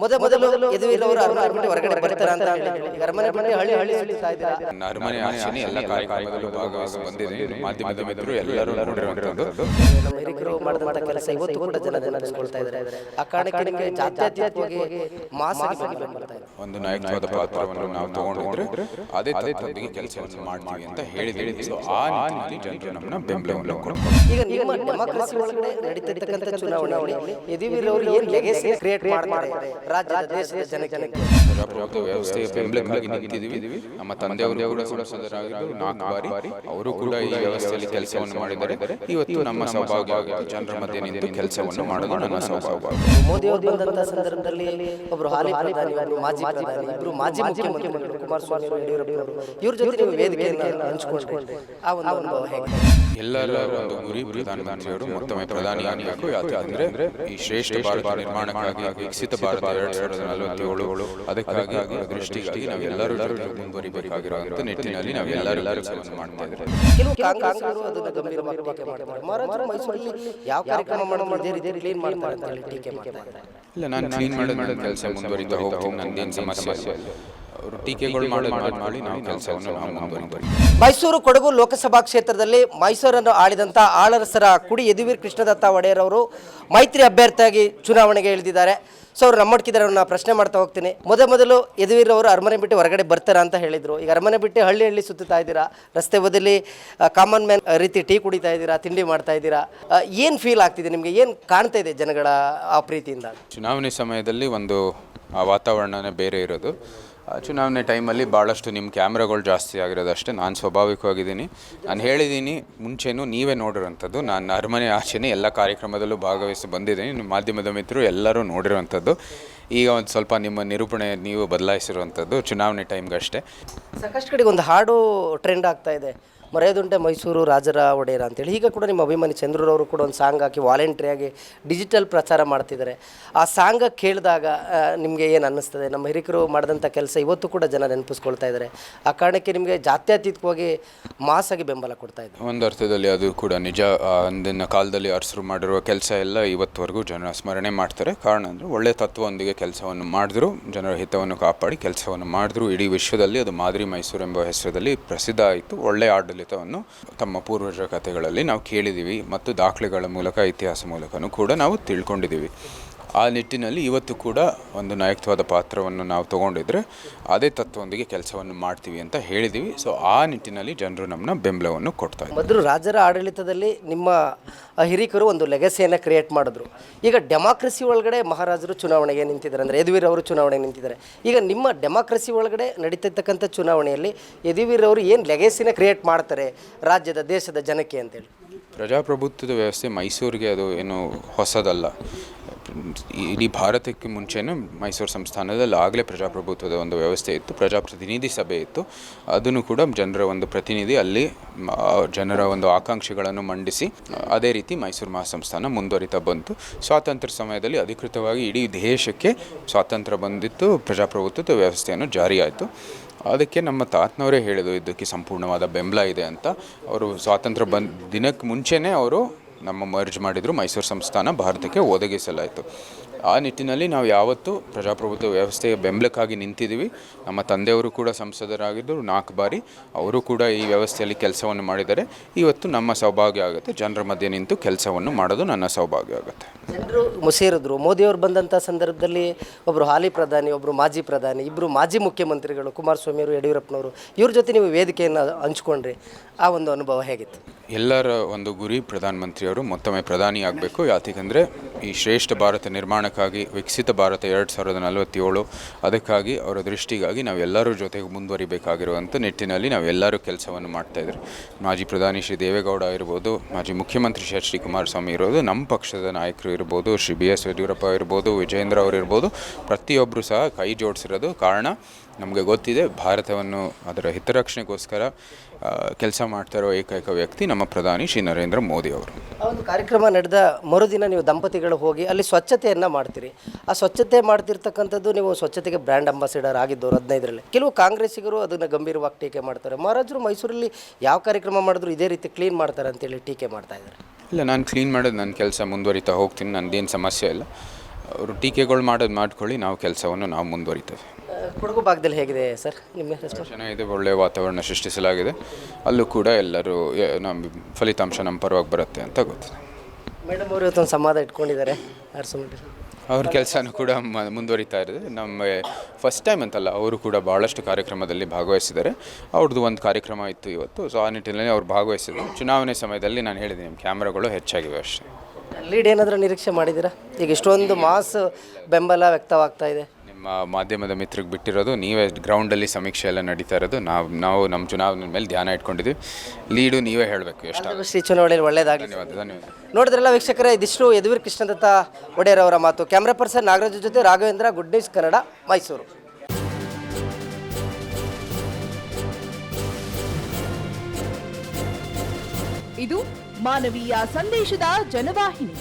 ಮೊದ ಮೊದಲು ಯದುವೀರವರು ಅರಮನೆ ಹೊರಗಡೆ ಬರ್ತಾರೆ ಅಂತ ಅರಮನೆ ಮನೆ ಹಳ್ಳಿ ಹಳ್ಳಿ ಅರಮನೆ ಎಲ್ಲ ಕಾರ್ಯಕ್ರಮದಲ್ಲೂ ಭಾಗವಹಿಸಿ ಬಂದಿದ್ದೀನಿ ಮಾಧ್ಯಮದ ಮಿತ್ರರು ಎಲ್ಲರೂ ನಮ್ಮ ಹಿರಿಕರು ಮಾಡಿದಂತ ಕೆಲಸ ಇವತ್ತು ಕೂಡ ಜನ ನೆನಪಿಸ್ಕೊಳ್ತಾ ಇದ್ದಾರೆ. ಆ ಕಾರಣಕ್ಕೆ ನಿಮಗೆ ಜಾತ್ಯತೀತವಾಗಿ ಮಾಸ್ ಆಗಿ ಇದೆ. ಒಂದು ನಾಯಕತ್ವದ ಪಾತ್ರವನ್ನು ನಾವು ತಗೊಂಡಿದ್ರೆ ಅದೇ ತತ್ವದೊಂದಿಗೆ ಕೆಲಸವನ್ನು ಮಾಡ್ತೀವಿ ಅಂತ ಹೇಳಿದ್ದೀವಿ. ಸೊ ಆ ನಿಟ್ಟಿನಲ್ಲಿ ಜನರು ನಮ್ಮನ್ನ ಬೆಂಬಲವನ್ನು ಕೊಡ್ತಾರೆ. ಈಗ ನಿಮ್ಮ ಡೆಮಾಕ್ರಸಿ ಒಳಗಡೆ ನಡೀತಿರ್ತಕ್ಕಂಥ ಚುನಾವಣೆ ಯದುವೀರವರು ಏನು ಲೆಗೆಸಿ ಕ್ರಿಯೇಟ್ ಮಾಡ್ತಾರೆ? ರಾಜ್ಯದ ದೇಶದ ಜನಕ್ಕೆ. ಪ್ರಜಾಪ್ರಭುತ್ವ ವ್ಯವಸ್ಥೆಯ ಬೆಂಬಲಕ್ಕಾಗಿ ನಿಂತಿದ್ದೀವಿ. ನಮ್ಮ ತಂದೆಯವರು ಕೂಡ ನಾಲ್ಕು ಬಾರಿ ಅವರು ಕೂಡ ಈ ವ್ಯವಸ್ಥೆಯಲ್ಲಿ ಕೆಲಸವನ್ನು ಮಾಡಿದ್ದಾರೆ. ಇವತ್ತು ನಮ್ಮ ಸೌಭಾಗ್ಯ ಜನರ ಮಧ್ಯೆ ನಿಂತು ಕೆಲಸವನ್ನು ಮಾಡೋದು ನನ್ನ ಸೌಭಾಗ್ಯ ಮೋದಿ ಅವರು ಬಂದಂತಹ ಸಂದರ್ಭದಲ್ಲಿ ಒಬ್ಬರು ಹಾಲಿ ಪ್ರಧಾನಿ ಒಬ್ರು ಮಾಜಿ ಪ್ರಧಾನಿ ಇಬ್ಬರು ಮಾಜಿ ಮುಖ್ಯಮಂತ್ರಿ ಕುಮಾರಸ್ವಾಮಿ ಯಡಿಯೂರಪ್ಪ ಅವರು ಇವ್ರ ಜೊತೆ ನೀವು ವೇದಿಕೆಯನ್ನು ಹಂಚಿಕೊಂಡು ಆ ಒಂದು ಅನುಭವ ಹೇಗೆ ಎಲ್ಲರ ಒಂದು ಗುರಿ ಪ್ರಧಾನಮಂತ್ರಿಯವರು ಮತ್ತೊಮ್ಮೆ ಪ್ರಧಾನಿ ಆಗಬೇಕು. ಯಾಕಂದ್ರೆ ಈ ಶ್ರೇಷ್ಠ ಭಾರತ ನಿರ್ಮಾಣಕ್ಕಾಗಿ ವಿಕಸಿತ ಭಾರತ ಎರಡ್ ಸಾವಿರದ ನಲವತ್ತೇಳು ಅದಕ್ಕಾಗಿ ದೃಷ್ಟಿಗಾಗಿ ನಾವೆಲ್ಲರೂ ಜೊತೆ ಮುಂದುವರಿಬೇಕಾಗಿರುವಂತ ನಿಟ್ಟಿನಲ್ಲಿ ನಾವೆಲ್ಲರೂ ಕೆಲಸವನ್ನು ಮಾಡ್ತಾ ಇದ್ದಾರೆ ಕೆಲವು ಕಾಂಗ್ರೆಸ್ಸಿಗರು ಅದನ್ನ ಗಂಭೀರವಾಗಿ ಟೀಕೆ ಮಹಾರಾಜರು ಮೈಸೂರಲ್ಲಿ ಯಾವ ಕಾರ್ಯಕ್ರಮ ಮಾಡೋದು ಇದೇ ಕ್ಲೀನ್ ಮಾಡ್ತಾರೆ ಅಂತ ಟೀಕೆ ಮಾಡ್ತಾರೆ. ಇಲ್ಲ ನಾನು ಕ್ಲೀನ್ ಮಾಡೋದು ಕೆಲಸ ಮುಂದುವರಿತಾ ಹೋಗ್ತೀನಿ. ನಂದೇನು ಸಮಸ್ಯೆ? ಇಲ್ಲ ಟೀಕೆಗಳು ಮಾಡಿ ಮಾಡಿ ನಾವು ಕೆಲಸವನ್ನು ನಾವು ಮುಂದುವರಿತೀವಿ. ಮೈಸೂರು ಕೊಡಗು ಲೋಕಸಭಾ ಕ್ಷೇತ್ರದಲ್ಲಿ ಮೈಸೂರನ್ನು ಆಳಿದಂಥ ಆಳರಸರ ಕುಡಿ ಯದುವೀರ್ ಕೃಷ್ಣದತ್ತ ಒಡೆಯರ್ ಅವರು ಮೈತ್ರಿ ಅಭ್ಯರ್ಥಿಯಾಗಿ ಚುನಾವಣೆಗೆ ಇಳಿದಿದ್ದಾರೆ. ಸೊ ಅವ್ರು ನಮ್ಮೊಟ್ಟಿದ್ದಾರೆ ಅವ್ರನ್ನ ಪ್ರಶ್ನೆ ಮಾಡ್ತಾ ಹೋಗ್ತೀನಿ. ಮೊದ ಮೊದಲು ಯದುವೀರ್ ಅವರು ಅರಮನೆ ಬಿಟ್ಟು ಹೊರಗಡೆ ಬರ್ತಾರೆ ಅಂತ ಹೇಳಿದ್ರು. ಈಗ ಅರಮನೆ ಬಿಟ್ಟು ಹಳ್ಳಿ ಹಳ್ಳಿ ಸುತ್ತಾ ಇದ್ದೀರಾ? ರಸ್ತೆ ಬದಲಿ ಕಾಮನ್ ಮ್ಯಾನ್ ರೀತಿ ಟೀ ಕುಡಿತಾ ಇದ್ದೀರಾ ತಿಂಡಿ ಮಾಡ್ತಾ ಇದ್ದೀರಾ? ಏನು ಫೀಲ್ ಆಗ್ತಿದೆ ನಿಮಗೆ? ಏನು ಕಾಣ್ತಾ ಇದೆ ಜನಗಳ ಆ ಪ್ರೀತಿಯಿಂದ? ಚುನಾವಣೆ ಸಮಯದಲ್ಲಿ ಒಂದು ಆ ವಾತಾವರಣನೇ ಬೇರೆ ಇರೋದು. ಚುನಾವಣೆ ಟೈಮಲ್ಲಿ ಭಾಳಷ್ಟು ನಿಮ್ಮ ಕ್ಯಾಮ್ರಾಗಳು ಜಾಸ್ತಿ ಆಗಿರೋದು ಅಷ್ಟೇ. ನಾನು ಸ್ವಾಭಾವಿಕವಾಗಿದ್ದೀನಿ. ನಾನು ಹೇಳಿದ್ದೀನಿ, ಮುಂಚೆನೂ ನೀವೇ ನೋಡಿರೋಂಥದ್ದು. ನಾನು ಅರಮನೆ ಆಚೆನೇ ಎಲ್ಲ ಕಾರ್ಯಕ್ರಮದಲ್ಲೂ ಭಾಗವಹಿಸಿ ಬಂದಿದ್ದೀನಿ. ನಿಮ್ಮ ಮಾಧ್ಯಮದ ಮಿತ್ರರು ಎಲ್ಲರೂ ನೋಡಿರೋವಂಥದ್ದು ಈಗ ಒಂದು ಸ್ವಲ್ಪ ನಿಮ್ಮ ನಿರೂಪಣೆ ನೀವು ಬದಲಾಯಿಸಿರುವಂಥದ್ದು ಚುನಾವಣೆ ಟೈಮ್ಗಷ್ಟೇ. ಸಾಕಷ್ಟು ಕಡೆಗೆ ಒಂದು ಹಾಡು ಟ್ರೆಂಡ್ ಆಗ್ತಾ ಇದೆ. ಮರೆಯದುಂಟೆ ಮೈಸೂರು ರಾಜರ ಒಡೆಯರ ಅಂತೇಳಿ. ಈಗ ಕೂಡ ನಿಮ್ಮ ಅಭಿಮಾನಿ ಚಂದ್ರರವರು ಕೂಡ ಒಂದು ಸಾಂಗ್ ಹಾಕಿ ವಾಲಂಟ್ರಿಯಾಗಿ ಡಿಜಿಟಲ್ ಪ್ರಚಾರ ಮಾಡ್ತಿದ್ದಾರೆ. ಆ ಸಾಂಗ ಕೇಳಿದಾಗ ನಿಮಗೆ ಏನು ಅನ್ನಿಸ್ತದೆ? ನಮ್ಮ ಹಿರಿಕರು ಮಾಡಿದಂಥ ಕೆಲಸ ಇವತ್ತು ಕೂಡ ಜನ ನೆನಪಿಸ್ಕೊಳ್ತಾ ಇದ್ದಾರೆ. ಆ ಕಾರಣಕ್ಕೆ ನಿಮಗೆ ಜಾತ್ಯತೀತವಾಗಿ ಮಾಸಾಗಿ ಬೆಂಬಲ ಕೊಡ್ತಾ ಇದ್ದಾರೆ. ಒಂದು ಅರ್ಥದಲ್ಲಿ ಅದು ಕೂಡ ನಿಜ. ಅಂದಿನ ಕಾಲದಲ್ಲಿ ಅರಸರು ಮಾಡಿರುವ ಕೆಲಸ ಎಲ್ಲ ಇವತ್ತುವರೆಗೂ ಜನ ಸ್ಮರಣೆ ಮಾಡ್ತಾರೆ. ಕಾರಣ ಅಂದರೆ ಒಳ್ಳೆ ತತ್ವದೊಂದಿಗೆ ಕೆಲಸವನ್ನು ಮಾಡಿದ್ರು, ಜನರ ಹಿತವನ್ನು ಕಾಪಾಡಿ ಕೆಲಸವನ್ನು ಮಾಡಿದ್ರು. ಇಡೀ ವಿಶ್ವದಲ್ಲಿ ಅದು ಮಾದರಿ ಮೈಸೂರು ಎಂಬ ಹೆಸರಲ್ಲಿ ಪ್ರಸಿದ್ಧ ಆಯಿತು. ಒಳ್ಳೆ ಆಡಳಿತವನ್ನು ತಮ್ಮ ಪೂರ್ವಜರ ಕಥೆಗಳಲ್ಲಿ ನಾವು ಕೇಳಿದ್ದೀವಿ ಮತ್ತು ದಾಖಲೆಗಳ ಮೂಲಕ ಇತಿಹಾಸ ಮೂಲಕನೂ ಕೂಡ ನಾವು ತಿಳ್ಕೊಂಡಿದ್ದೀವಿ. ಆ ನಿಟ್ಟಿನಲ್ಲಿ ಇವತ್ತು ಕೂಡ ಒಂದು ನಾಯಕತ್ವದ ಪಾತ್ರವನ್ನು ನಾವು ತಗೊಂಡಿದ್ರೆ ಅದೇ ತತ್ವದೊಂದಿಗೆ ಕೆಲಸವನ್ನು ಮಾಡ್ತೀವಿ ಅಂತ ಹೇಳಿದ್ದೀವಿ ಸೊ ಆ ನಿಟ್ಟಿನಲ್ಲಿ ಜನರು ನಮ್ಮನ್ನ ಬೆಂಬಲವನ್ನು ಕೊಡ್ತಾ ಇದ್ದಾರೆ. ಮೊದಲು ರಾಜರ ಆಡಳಿತದಲ್ಲಿ ನಿಮ್ಮ ಹಿರಿಕರು ಒಂದು ಲೆಗಸಿಯನ್ನು ಕ್ರಿಯೇಟ್ ಮಾಡಿದ್ರು. ಈಗ ಡೆಮಾಕ್ರಸಿ ಒಳಗಡೆ ಮಹಾರಾಜರು ಚುನಾವಣೆಗೆ ನಿಂತಿದ್ದಾರೆ ಅಂದರೆ ಯದುವೀರ್ ಅವರು ಚುನಾವಣೆಗೆ ನಿಂತಿದ್ದಾರೆ. ಈಗ ನಿಮ್ಮ ಡೆಮಾಕ್ರಸಿ ಒಳಗಡೆ ನಡೀತಿರ್ತಕ್ಕಂಥ ಚುನಾವಣೆಯಲ್ಲಿ ಯದುವೀರ್ ಅವರು ಏನು ಲೆಗಸಿನ ಕ್ರಿಯೇಟ್ ಮಾಡ್ತಾರೆ ರಾಜ್ಯದ ದೇಶದ ಜನಕ್ಕೆ ಅಂತೇಳಿ? ಪ್ರಜಾಪ್ರಭುತ್ವದ ವ್ಯವಸ್ಥೆ ಮೈಸೂರಿಗೆ ಅದು ಏನು ಹೊಸದಲ್ಲ. ಇಡೀ ಭಾರತಕ್ಕೆ ಮುಂಚೆನೇ ಮೈಸೂರು ಸಂಸ್ಥಾನದಲ್ಲಿ ಆಗಲೇ ಪ್ರಜಾಪ್ರಭುತ್ವದ ಒಂದು ವ್ಯವಸ್ಥೆ ಇತ್ತು, ಪ್ರಜಾಪ್ರತಿನಿಧಿ ಸಭೆ ಇತ್ತು. ಅದನ್ನು ಕೂಡ ಜನರ ಒಂದು ಪ್ರತಿನಿಧಿ ಅಲ್ಲಿ ಜನರ ಒಂದು ಆಕಾಂಕ್ಷೆಗಳನ್ನು ಮಂಡಿಸಿ, ಅದೇ ರೀತಿ ಮೈಸೂರು ಮಹಾಸಂಸ್ಥಾನ ಮುಂದುವರಿತಾ ಬಂತು. ಸ್ವಾತಂತ್ರ್ಯ ಸಮಯದಲ್ಲಿ ಅಧಿಕೃತವಾಗಿ ಇಡೀ ದೇಶಕ್ಕೆ ಸ್ವಾತಂತ್ರ್ಯ ಬಂದಿತ್ತು, ಪ್ರಜಾಪ್ರಭುತ್ವದ ವ್ಯವಸ್ಥೆಯನ್ನು ಜಾರಿಯಾಯಿತು. ಅದಕ್ಕೆ ನಮ್ಮ ತಾತನವರೇ ಹೇಳಿದ್ರು ಇದಕ್ಕೆ ಸಂಪೂರ್ಣವಾದ ಬೆಂಬಲ ಇದೆ ಅಂತ. ಅವರು ಸ್ವಾತಂತ್ರ್ಯ ಬಂದ, ದಿನಕ್ಕೆ ಮುಂಚೆನೇ ಅವರು ನಮ್ಮ ಮರ್ಜ್ ಮಾಡಿದರೂ ಮೈಸೂರು ಸಂಸ್ಥಾನ ಭಾರತಕ್ಕೆ ಒದಗಿಸಲಾಯಿತು. ಆ ನಿಟ್ಟಿನಲ್ಲಿ ನಾವು ಯಾವತ್ತೂ ಪ್ರಜಾಪ್ರಭುತ್ವ ವ್ಯವಸ್ಥೆಯ ಬೆಂಬಲಕ್ಕಾಗಿ ನಿಂತಿದ್ದೀವಿ. ನಮ್ಮ ತಂದೆಯವರು ಕೂಡ ಸಂಸದರಾಗಿದ್ದರು ನಾಲ್ಕು ಬಾರಿ ಅವರು ಕೂಡ ಈ ವ್ಯವಸ್ಥೆಯಲ್ಲಿ ಕೆಲಸವನ್ನು ಮಾಡಿದ್ದಾರೆ. ಇವತ್ತು ನಮ್ಮ ಸೌಭಾಗ್ಯ ಆಗುತ್ತೆ. ಜನರ ಮಧ್ಯೆ ನಿಂತು ಕೆಲಸವನ್ನು ಮಾಡೋದು ನನ್ನ ಸೌಭಾಗ್ಯ ಆಗುತ್ತೆ. ಜನರು ಮುಸೇರಿದ್ರು. ಮೋದಿಯವರು ಬಂದಂಥ ಸಂದರ್ಭದಲ್ಲಿ ಒಬ್ಬರು ಹಾಲಿ ಪ್ರಧಾನಿ ಒಬ್ಬರು ಮಾಜಿ ಪ್ರಧಾನಿ ಇಬ್ಬರು ಮಾಜಿ ಮುಖ್ಯಮಂತ್ರಿಗಳು ಕುಮಾರಸ್ವಾಮಿ ಅವರು ಯಡಿಯೂರಪ್ಪನವರು, ಇವ್ರ ಜೊತೆ ನೀವು ವೇದಿಕೆಯನ್ನು ಹಂಚ್ಕೊಂಡ್ರಿ. ಆ ಒಂದು ಅನುಭವ ಹೇಗಿತ್ತು? ಎಲ್ಲರ ಒಂದು ಗುರಿ ಪ್ರಧಾನಮಂತ್ರಿಯವರು, ಮತ್ತೊಮ್ಮೆ ಪ್ರಧಾನಿ ಆಗಬೇಕು. ಯಾಕೆಂದರೆ ಈ ಶ್ರೇಷ್ಠ ಭಾರತ ನಿರ್ಮಾಣಕ್ಕಾಗಿ, ವಿಕಸಿತ ಭಾರತ ಎರಡು ಸಾವಿರದ ನಲವತ್ತೇಳು, ಅದಕ್ಕಾಗಿ ಅವರ ದೃಷ್ಟಿಗಾಗಿ ನಾವೆಲ್ಲರೂ ಜೊತೆಗೆ ಮುಂದುವರಿಬೇಕಾಗಿರುವಂಥ ನಿಟ್ಟಿನಲ್ಲಿ ನಾವೆಲ್ಲರೂ ಕೆಲಸವನ್ನು ಮಾಡ್ತಾಯಿದ್ರು ಮಾಜಿ ಪ್ರಧಾನಿ ಶ್ರೀ ದೇವೇಗೌಡ ಇರ್ಬೋದು, ಮಾಜಿ ಮುಖ್ಯಮಂತ್ರಿ ಶ್ರೀ ಕುಮಾರಸ್ವಾಮಿ ಇರ್ಬೋದು, ನಮ್ಮ ಪಕ್ಷದ ನಾಯಕರು ಇರ್ಬೋದು ಶ್ರೀ ಬಿ ಎಸ್ ಯಡಿಯೂರಪ್ಪ ಇರ್ಬೋದು ವಿಜೇಂದ್ರ ಅವರು ಇರ್ಬೋದು ಪ್ರತಿಯೊಬ್ಬರು ಸಹ ಕೈ ಜೋಡಿಸಿರೋದು ಕಾರಣ ನಮಗೆ ಗೊತ್ತಿದೆ, ಭಾರತವನ್ನು ಅದರ ಹಿತರಕ್ಷಣೆಗೋಸ್ಕರ ಕೆಲಸ ಮಾಡ್ತಿರೋ ಏಕೈಕ ವ್ಯಕ್ತಿ ನಮ್ಮ ಪ್ರಧಾನಿ ಶ್ರೀ ನರೇಂದ್ರ ಮೋದಿ ಅವರು. ಆ ಒಂದು ಕಾರ್ಯಕ್ರಮ ನಡೆದ ಮರುದಿನ ನೀವು ದಂಪತಿಗಳು ಹೋಗಿ ಅಲ್ಲಿ ಸ್ವಚ್ಛತೆಯನ್ನು ಮಾಡ್ತೀರಿ. ಆ ಸ್ವಚ್ಛತೆ ಮಾಡ್ತಿರ್ತಕ್ಕಂಥದ್ದು ನೀವು ಸ್ವಚ್ಛತೆಗೆ ಬ್ರ್ಯಾಂಡ್ ಅಂಬಾಸಿಡರ್ ಆಗಿದ್ದವರು ಹದಿನೈದರಲ್ಲಿ. ಕೆಲವು ಕಾಂಗ್ರೆಸ್ಸಿಗರು ಅದನ್ನು ಗಂಭೀರವಾಗಿ ಟೀಕೆ ಮಾಡ್ತಾರೆ. ಮಹಾರಾಜರು ಮೈಸೂರಲ್ಲಿ ಯಾವ ಕಾರ್ಯಕ್ರಮ ಮಾಡಿದ್ರು ಇದೇ ರೀತಿ ಕ್ಲೀನ್ ಮಾಡ್ತಾರೆ ಅಂತೇಳಿ ಟೀಕೆ ಮಾಡ್ತಾ ಇದ್ದಾರೆ. ಇಲ್ಲ ನಾನು ಕ್ಲೀನ್ ಮಾಡೋದು ನನ್ನ ಕೆಲಸ ಮುಂದುವರಿತಾ ಹೋಗ್ತೀನಿ ನಂದೇನು ಸಮಸ್ಯೆ ಇಲ್ಲ. ಅವರು ಟೀಕೆಗಳು ಮಾಡೋದು ಮಾಡ್ಕೊಳ್ಳಿ ನಾವು ಕೆಲಸವನ್ನು ನಾವು ಮುಂದುವರಿತೇವೆ. ಕೊಡಗು ಭಾಗದಲ್ಲಿ ಹೇಗಿದೆ ಸರ್ ನಿಮ್ಮ ರೆಸ್ಪಾನ್ಸ್ ಚೆನ್ನಾಗಿದೆ ಒಳ್ಳೆಯ ವಾತಾವರಣ ಸೃಷ್ಟಿಸಲಾಗಿದೆ. ಅಲ್ಲೂ ಕೂಡ ಎಲ್ಲರೂ ನಮ್ಮ ಫಲಿತಾಂಶ ನಮ್ಮ ಪರವಾಗಿ ಬರುತ್ತೆ ಅಂತ ಗೊತ್ತಿದೆ. ಮೇಡಮ್ ಅವರು ಇವತ್ತೊಂದು ಸಂವಾದ ಇಟ್ಕೊಂಡಿದ್ದಾರೆ. ಅರಸಮುಂಡಿ ಅವ್ರ ಕೆಲಸನೂ ಕೂಡ ಮ- ಮುಂದುವರಿತಾ ಇದೆ ನಮಗೆ ಫಸ್ಟ್ ಟೈಮ್ ಅಂತಲ್ಲ ಅವರು ಕೂಡ ಭಾಳಷ್ಟು ಕಾರ್ಯಕ್ರಮದಲ್ಲಿ ಭಾಗವಹಿಸಿದ್ದಾರೆ. ಅವ್ರದ್ದು ಒಂದು ಕಾರ್ಯಕ್ರಮ ಇತ್ತು ಇವತ್ತು. ಸೊ ಆ ನಿಟ್ಟಿನಲ್ಲಿ ಅವ್ರು ಭಾಗವಹಿಸಿದ್ರು. ಚುನಾವಣೆ ಸಮಯದಲ್ಲಿ ನಾನು ಹೇಳಿದ್ದೀನಿ ಕ್ಯಾಮ್ರಾಗಳು ಹೆಚ್ಚಾಗಿವೆ ಅಷ್ಟೇ. ಲೀಡ್ ಏನಾದರೂ ನಿರೀಕ್ಷೆ ಮಾಡಿದ್ದೀರಾ? ಈಗ ಇಷ್ಟೊಂದು ಮಾಸ್ ಬೆಂಬಲ ವ್ಯಕ್ತವಾಗ್ತಾ ಇದೆ. ನಿಮ್ಮ ಮಾಧ್ಯಮದ ಮಿತ್ರಕ್ಕೆ ಬಿಟ್ಟಿರೋದು ನೀವೇ ಗ್ರೌಂಡಲ್ಲಿ ಸಮೀಕ್ಷೆ ಎಲ್ಲ ನಡೀತಾ ಇರೋದು. ನಾವು ನಾವು ನಮ್ಮ ಚುನಾವಣೆ ಮೇಲೆ ಧ್ಯಾನ ಇಟ್ಕೊಂಡಿದ್ದೀವಿ ಲೀಡು ನೀವೇ ಹೇಳಬೇಕು ಎಷ್ಟು ಶ್ರೀ ಚುನಾವಣೆಯಲ್ಲಿ ಒಳ್ಳೆಯದಾಗಲಿ ಧನ್ಯವಾದ ಧನ್ಯವಾದ. ನೋಡಿದ್ರಲ್ಲ ವೀಕ್ಷಕರೇ ಇದಿಷ್ಟು ಯದುವೀರ್ ಕೃಷ್ಣದತ್ತ ಒಡೆಯರ್ ಅವರ ಮಾತು. ಕ್ಯಾಮ್ರಾ ಪರ್ಸನ್ ನಾಗರಾಜ್ ಜೊತೆ ರಾಘವೇಂದ್ರ ಗುಡ್ ನ್ಯೂಸ್ ಕನ್ನಡ ಮೈಸೂರು ಇದು ಮಾನವೀಯ ಸಂದೇಶದ ಜನವಾಹಿನಿ.